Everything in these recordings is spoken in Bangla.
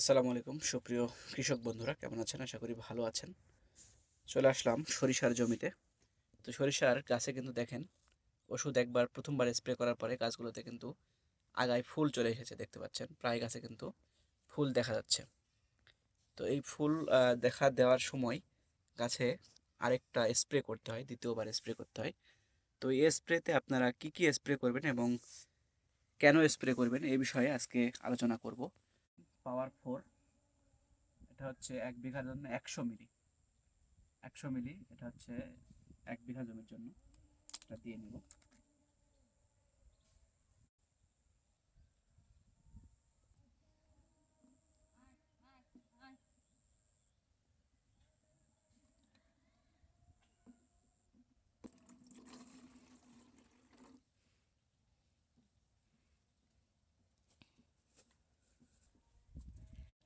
আসসালামু আলাইকুম, সুপ্রিয় কৃষক বন্ধুরা, কেমন আছেন? আশা করি ভালো আছেন। চলে আসলাম সরিষার জমিতে। তো সরিষার গাছে কিন্তু দেখেন, ওষুধ একবার প্রথমবার স্প্রে করার পরে গাছগুলোতে কিন্তু আগায় ফুল চলে এসেছে, দেখতে পাচ্ছেন। প্রায় গাছে কিন্তু ফুল দেখা যাচ্ছে। তো এই ফুল দেখা দেওয়ার সময় গাছে আরেকটা স্প্রে করতে হয়, দ্বিতীয়বার স্প্রে করতে হয়। তো এই স্প্রেতে আপনারা কি কি স্প্রে করবেন এবং কেন স্প্রে করবেন, এই বিষয়ে আজকে আলোচনা করব। পাওয়ার ফোর, এটা হচ্ছে এক বিঘার জন্য একশো মিলি। একশো মিলি, এটা হচ্ছে এক বিঘা জমির জন্য। এটা দিয়ে নিব।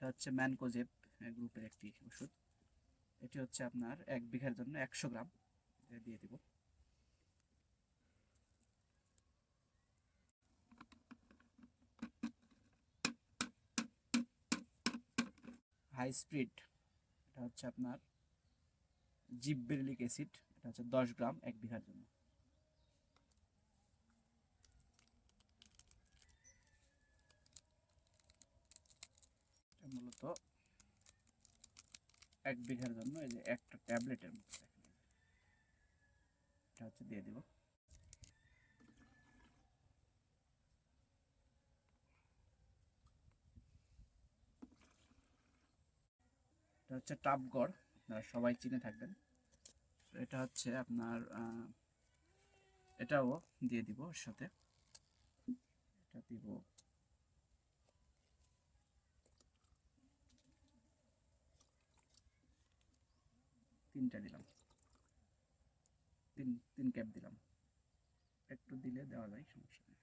এটা হচ্ছে ম্যানকোজেব গ্রুপের একটি ওষুধ। এটি হচ্ছে আপনার এক বিঘার জন্য একশো গ্রাম। দিয়ে দিব। হাই স্পিড এটা হচ্ছে আপনার জিববেরিলিক অ্যাসিড, এটা হচ্ছে দশ গ্রাম এক বিঘার জন্য। মূলত এক বিঘার জন্য এই যে একটা ট্যাবলেটের মতো এটা হচ্ছে দিয়ে দিব। এটা হচ্ছে টাপগড়, আপনারা সবাই চিনে থাকবেন। এটা হচ্ছে আপনার এটাও দিয়ে দিব সাথে এটা দিব তিনটা দিলাম। তিন তিন ক্যাপ দিলাম। একটু দিলে দেওয়া যায় সমস্যা নেই।